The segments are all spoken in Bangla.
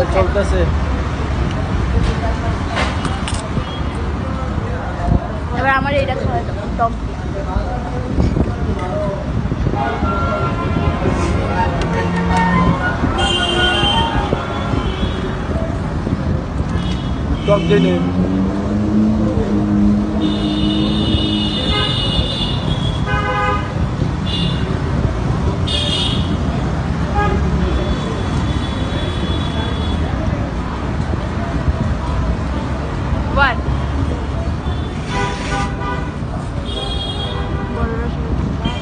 এগুলো চলতেছে। এবার আমার এটা খাওয়া টক টক দিয়ে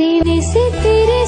से वैसे तेरे